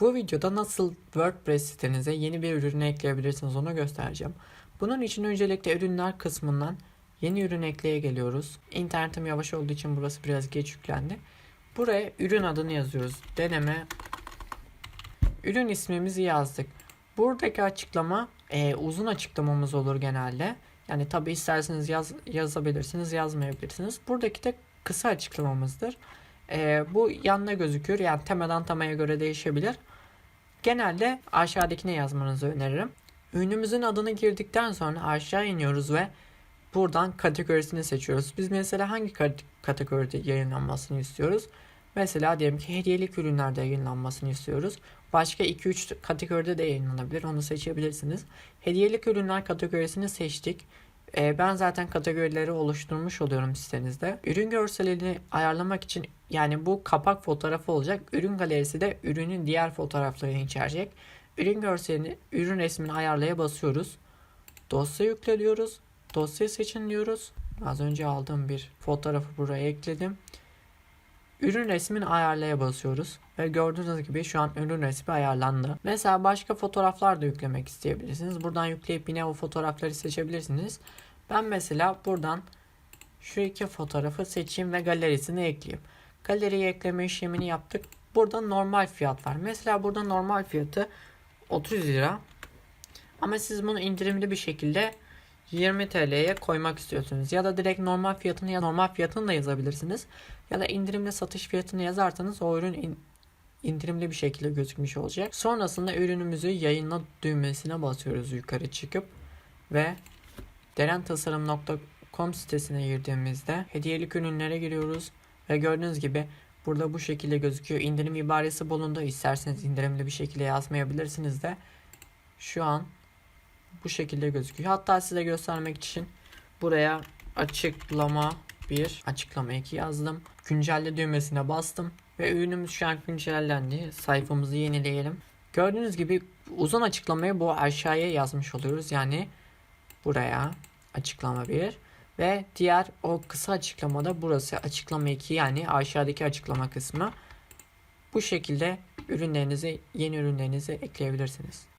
Bu videoda nasıl WordPress sitenize yeni bir ürünü ekleyebilirsiniz onu göstereceğim. Bunun için öncelikle ürünler kısmından yeni ürün ekleye geliyoruz. İnternetim yavaş olduğu için burası biraz geç yüklendi. Buraya ürün adını yazıyoruz. Deneme ürün ismimizi yazdık. Buradaki açıklama e, uzun açıklamamız olur genelde. Yani tabi isterseniz yaz, yazabilirsiniz yazmayabilirsiniz. Buradaki de kısa açıklamamızdır. E, bu yanına gözüküyor. Yani temeden tamaya göre değişebilir. Genelde aşağıdakine yazmanızı öneririm. Ürünümüzün adını girdikten sonra aşağı iniyoruz ve buradan kategorisini seçiyoruz. Biz mesela hangi kat- kategoride yayınlanmasını istiyoruz? Mesela diyelim ki hediyelik ürünlerde yayınlanmasını istiyoruz. Başka 2-3 kategoride de yayınlanabilir. Onu seçebilirsiniz. Hediyelik ürünler kategorisini seçtik. Ee, ben zaten kategorileri oluşturmuş oluyorum sitenizde. Ürün görselini ayarlamak için yani bu kapak fotoğrafı olacak. Ürün galerisi de ürünün diğer fotoğraflarını içerecek. Ürün görselini, ürün resmini ayarlaya basıyoruz. Dosya yükle diyoruz. Dosya seçin diyoruz. Az önce aldığım bir fotoğrafı buraya ekledim. Ürün resmini ayarlaya basıyoruz. Ve gördüğünüz gibi şu an ürün resmi ayarlandı. Mesela başka fotoğraflar da yüklemek isteyebilirsiniz. Buradan yükleyip yine o fotoğrafları seçebilirsiniz. Ben mesela buradan şu iki fotoğrafı seçeyim ve galerisine ekleyeyim. Galeriye ekleme işlemini yaptık. Burada normal fiyat var. Mesela burada normal fiyatı 30 lira. Ama siz bunu indirimli bir şekilde 20 TL'ye koymak istiyorsunuz. Ya da direkt normal fiyatını ya normal fiyatını da yazabilirsiniz. Ya da indirimli satış fiyatını yazarsanız o ürün in- indirimli bir şekilde gözükmüş olacak. Sonrasında ürünümüzü yayınla düğmesine basıyoruz yukarı çıkıp ve derentasarım.com sitesine girdiğimizde hediyelik ürünlere giriyoruz ve gördüğünüz gibi burada bu şekilde gözüküyor. İndirim ibaresi bulundu. İsterseniz indirimli bir şekilde yazmayabilirsiniz de şu an bu şekilde gözüküyor. Hatta size göstermek için buraya açıklama 1, açıklama 2 yazdım. Güncelle düğmesine bastım ve ürünümüz şu an güncellendi. Sayfamızı yenileyelim. Gördüğünüz gibi uzun açıklamayı bu aşağıya yazmış oluyoruz. Yani buraya açıklama 1 ve diğer o kısa açıklamada burası açıklama 2 yani aşağıdaki açıklama kısmı. Bu şekilde ürünlerinizi, yeni ürünlerinizi ekleyebilirsiniz.